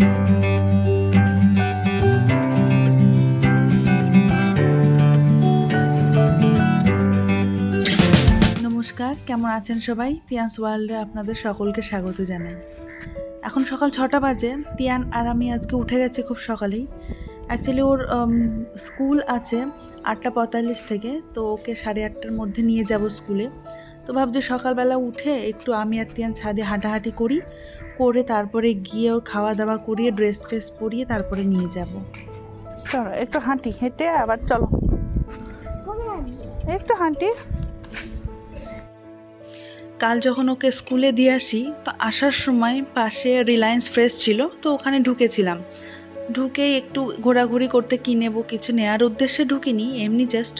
নমস্কার, কেমন আছেন সবাই? তিয়ান্স ওয়ার্ল্ডে আপনাদের সকলকে স্বাগত জানাই। এখন সকাল ছটা বাজে। তিয়ান আর আমি আজকে উঠে গেছি খুব সকালেই। অ্যাকচুয়ালি ওর স্কুল আছে আটটা পঁয়তাল্লিশ থেকে, তো ওকে সাড়ে আটটার মধ্যে নিয়ে যাব স্কুলে। তো ভাবছি সকালবেলা উঠে একটু আমি আর তিয়ান ছাদে হাঁটাহাঁটি করি। করে তারপরে গিয়ে ওর খাওয়া দাওয়া করিয়ে ড্রেস ট্রেস পরিয়ে তারপরে নিয়ে যাব। চলো একটু হাঁটি হেঁটে আবার চলো। একটু হাঁটি। কাল যখন ওকে স্কুলে দিয়ে আসি তো আসার সময় পাশে রিলায়েন্স ফ্রেশ ছিল তো ওখানে ঢুকেছিলাম। ঢুকে একটু ঘোরাঘুরি করতে কি নেব কিছু নেওয়ার উদ্দেশ্যে ঢুকিনি এমনি জাস্ট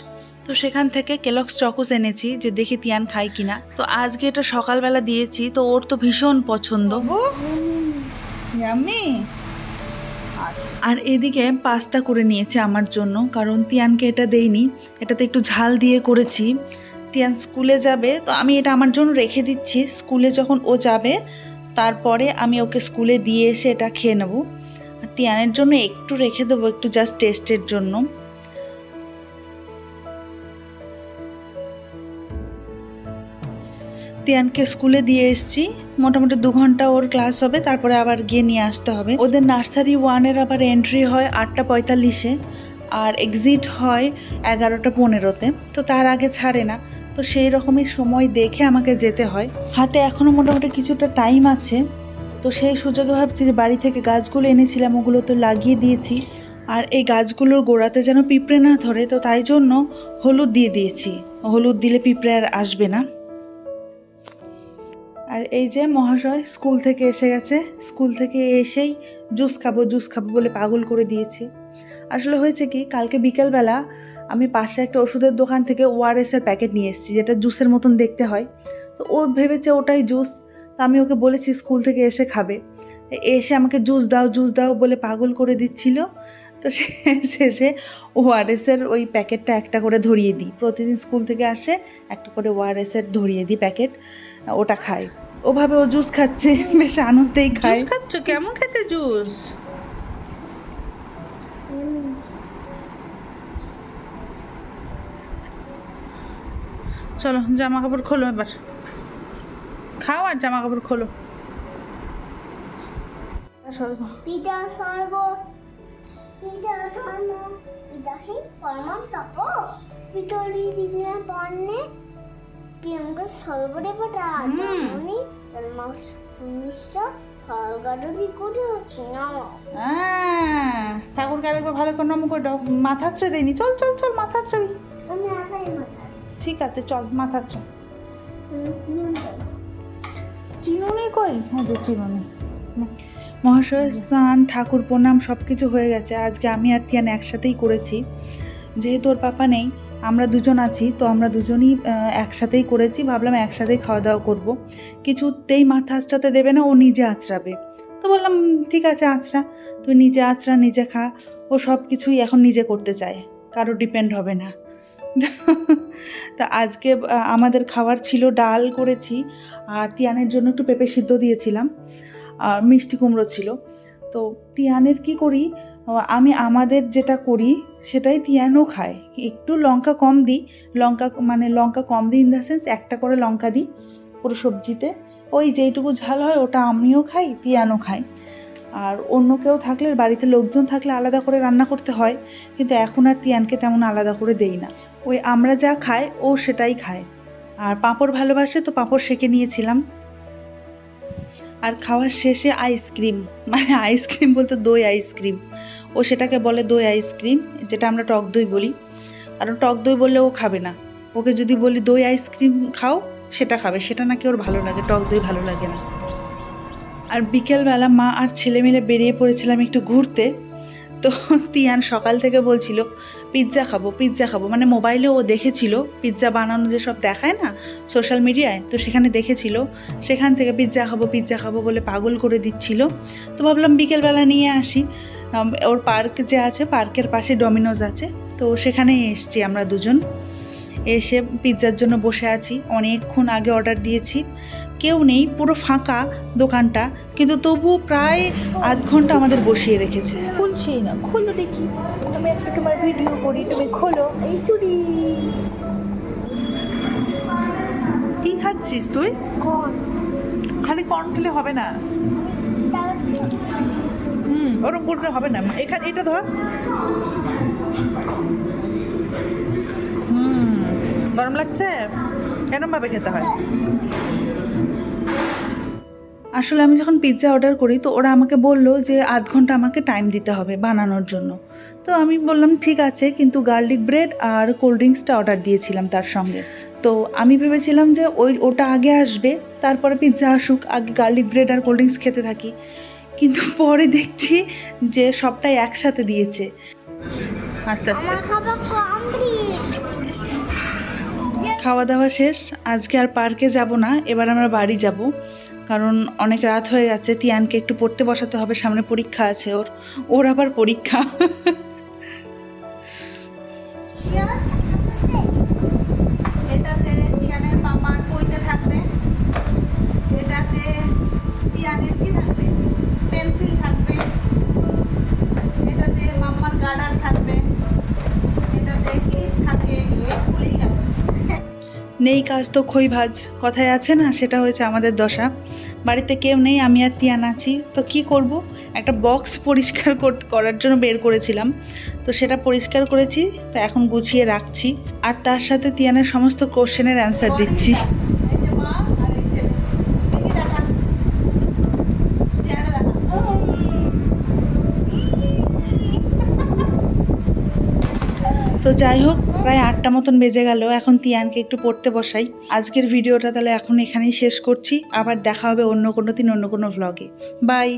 তো সেখান থেকে কেলক্স চকোস এনেছি যে দেখি তিয়ান খাই কিনা। তো আজকে এটা সকালবেলা দিয়েছি তো ওর তো ভীষণ পছন্দ। আর এদিকে পাস্তা করে নিয়েছে আমার জন্য কারণ তিয়ানকে এটা দেইনি। এটাতে একটু ঝাল দিয়ে করেছি। তিয়ান স্কুলে যাবে তো আমি এটা আমার জন্য রেখে দিচ্ছি। স্কুলে যখন ও যাবে তারপরে আমি ওকে স্কুলে দিয়ে এসে এটা খেয়ে নেব। আর তিয়ানের জন্য একটু রেখে দেবো একটু জাস্ট টেস্টের জন্য। তিয়ানকে স্কুলে দিয়ে এসেছি। মোটামুটি দু ঘণ্টা ওর ক্লাস হবে, তারপরে আবার গিয়ে নিয়ে আসতে হবে। ওদের নার্সারি ওয়ানের আবার এন্ট্রি হয় আটটা পঁয়তাল্লিশে, আর এক্সিট হয় এগারোটা পনেরোতে। তো তার আগে ছাড়ে না। তো সেই রকমই সময় দেখে আমাকে যেতে হয়। হাতে এখনও মোটামুটি কিছুটা টাইম আছে। তো সেই সুযোগে ভাবছি যে বাড়ি থেকে গাছগুলো এনেছিলাম, ওগুলো তো লাগিয়ে দিয়েছি। আর এই গাছগুলোর গোড়াতে যেন পিঁপড়ে না ধরে, তো তাই জন্য হলুদ দিয়ে দিয়েছি। হলুদ দিলে পিঁপড়ে আর আসবে না। আর এই যে মহাশয় স্কুল থেকে এসে গেছে। স্কুল থেকে এসেই জুস খাব জুস খাব বলে পাগল করে দিয়েছি। আসলে হয়েছে কি, কালকে বিকেলবেলা আমি পাশে একটা ওষুধের দোকান থেকে ওআরএস এর প্যাকেট নিয়ে এসেছি, যেটা জুসের মতন দেখতে হয়। তো ও ভেবেছে ওটাই জুস, তো আমি ওকে বলেছি স্কুল থেকে এসে খাবে। এসে আমাকে জুস দাও জুস দাও বলে পাগল করে দিচ্ছিল। তো সে- শেষে ওআরএস এর ওই প্যাকেটটা একটা করে ধরিয়ে দিই। প্রতিদিন স্কুল থেকে আসে একটা করে ওআরএস এর ধরিয়ে দিই প্যাকেট ওটা খায় ওভাবে ও জুস খাচ্ছে বেশ আনন্দেই খায়। জুস খাচ্ছ? কেমন খেতে জুস? চলো জামা কাপড় খোলো এবার। খাও আর জামা কাপড় খোলো। সরবো। পিতা সর্ব পিতা ধর্ম পিতাহি পরমাম তপ পিতরি বিদ্যা পর্ণে প্রিয়ঙ্গ সর্বদেবতা। জননী জন্মাষ্ট হ্যাঁ ঠাকুরকে আরেকবার ভালো করে নম করে দাও। মাথা ছেড়ে দেয়নি। চল চল চল মাথা ছেড়ে ঠিক আছে চল মাথা তিন চিনুনি কই? হ্যাঁ চিনুনি। মহাশয়, স্নান, ঠাকুর, প্রণাম সব কিছু হয়ে গেছে। আজকে আমি আর তিয়ান একসাথেই করেছি। যেহেতু ওর পাপা নেই, আমরা দুজন আছি, তো আমরা দুজনই একসাথেই করেছি। ভাবলাম একসাথেই খাওয়া দাওয়া করব। কিছুতেই মাথা আঁচড়াতে দেবে না, ও নিজে আঁচড়াবে। তো বললাম ঠিক আছে, আঁচড়া। তুই নিজে আঁচড়া, নিজে খা। ও সব কিছুই এখন নিজে করতে চায়। কারও ডিপেন্ড হবে না। তা আজকে আমাদের খাবার ছিল ডাল করেছি। আর তিয়ানের জন্য একটু পেঁপে সিদ্ধ দিয়েছিলাম। আর মিষ্টি কুমড়ো ছিল। তো তিয়ানের কি করি? আমি আমাদের যেটা করি, সেটাই তিয়ানও খায়। একটু লঙ্কা কম দিই। লঙ্কা মানে লঙ্কা কম দিই ইন দ্য সেন্স একটা করে লঙ্কা দিই পুরো সবজিতে। ওই যেইটুকু ঝাল হয়, ওটা আমিও খাই, তিয়ানও খাই। আর অন্য কেউ থাকলে, বাড়িতে লোকজন থাকলে আলাদা করে রান্না করতে হয়। কিন্তু এখন আর তিয়ানকে তেমন আলাদা করে দেই না। ওই আমরা যা খাই, ও সেটাই খায়। আর পাঁপড় ভালোবাসে, তো পাঁপড় সেঁকে নিয়েছিলাম। আর খাওয়ার শেষে আইসক্রিম মানে আইসক্রিম বলতে দই আইসক্রিম ও সেটাকে বলে দই আইসক্রিম যেটা আমরা টক দই বলি। কারণ টক দই বললে ও খাবে না। ওকে যদি বলি দই আইসক্রিম খাও, সেটা খাবে। সেটা নাকি ওর ভালো লাগে, টক দই ভালো লাগে না। আর বিকেলবেলা মা আর ছেলে মিলে বেরিয়ে পড়েছিলাম একটু ঘুরতে। তো তিয়ান সকাল থেকে বলছিল, পিৎজা খাব পিৎজা খাব। মানে মোবাইলে ও দেখেছিল, পিৎজা বানানো যে সব দেখায় না সোশ্যাল মিডিয়ায় তো সেখানে দেখেছিল, সেখান থেকে পিৎজা খাব পিৎজা খাব বলে পাগল করে দিচ্ছিল। তো ভাবলাম বিকেলবেলা নিয়ে আসি। ওর পার্ক যে আছে, পার্কের পাশে ডমিনোজ আছে, তো সেখানে এসছি আমরা দুজন। এসে পিৎজার জন্য বসে আছি। অনেকক্ষণ আগে অর্ডার দিয়েছি। কেউ নেই পুরো ফাঁকা দোকানটা কিন্তু তবুও প্রায় আধ ঘণ্টা আমাদের বসিয়ে রেখেছে। খুলছি না খোলো দেখি। আমি একটা তোমার ভিডিও করি তুমি খোলো। এই চুরি। কি খাচ্ছিস তুই? খালি কর্ন খেলে হবে না? হুম ওরকম করলে হবে না। এখানে এটা ধর। হুম গরম লাগছে? কেন ভাবে খেতে হয়? আসলে আমি যখন পিৎজা অর্ডার করি তো ওরা আমাকে বলল যে আধ ঘণ্টা আমাকে টাইম দিতে হবে বানানোর জন্য। তো আমি বললাম ঠিক আছে। কিন্তু গার্লিক ব্রেড আর কোল্ড ড্রিঙ্কসটা অর্ডার দিয়েছিলাম তার সঙ্গে। তো আমি ভেবেছিলাম যে ওই ওটা আগে আসবে তারপরে পিৎজা আসুক আগে গার্লিক ব্রেড আর কোল্ড ড্রিঙ্কস খেতে থাকি। কিন্তু পরে দেখছি যে সবটাই একসাথে দিয়েছে। আস্তে আস্তে। খাওয়া দাওয়া শেষ, আজকে আর পার্কে যাব না, এবার আমরা বাড়ি যাব। কারণ অনেক রাত হয়ে গেছে, তিয়ানকে একটু পড়তে বসাতে হবে, সামনে পরীক্ষা আছে ওর। ওর আবার পরীক্ষা। থাকবে। এটাতে তিয়ানের কি থাকবে? নেই কাজ তো খই ভাজ। কথায় আছে না, সেটা হয়েছে আমাদের দশা। বাড়িতে কেউ নেই, আমি আর তিয়ান আছি। তো কি করব? একটা বক্স পরিষ্কার কর- করার জন্য বের করেছিলাম। তো সেটা পরিষ্কার করেছি, তো এখন গুছিয়ে রাখছি। আর তার সাথে তিয়ানের সমস্ত কোশ্চেনের অ্যান্সার দিচ্ছি এই যে মা আর এই ছেলে দেখি দেখা চেহারা দেখা তো যাই হোক, প্রায় আটটা মতন বেজে গেল। এখন তিয়ানকে একটু পড়তে বসাই। আজকের ভিডিওটা তাহলে এখন এখানেই শেষ করছি। আবার দেখা হবে অন্য কোনো দিন, অন্য কোনো ভ্লগে বাই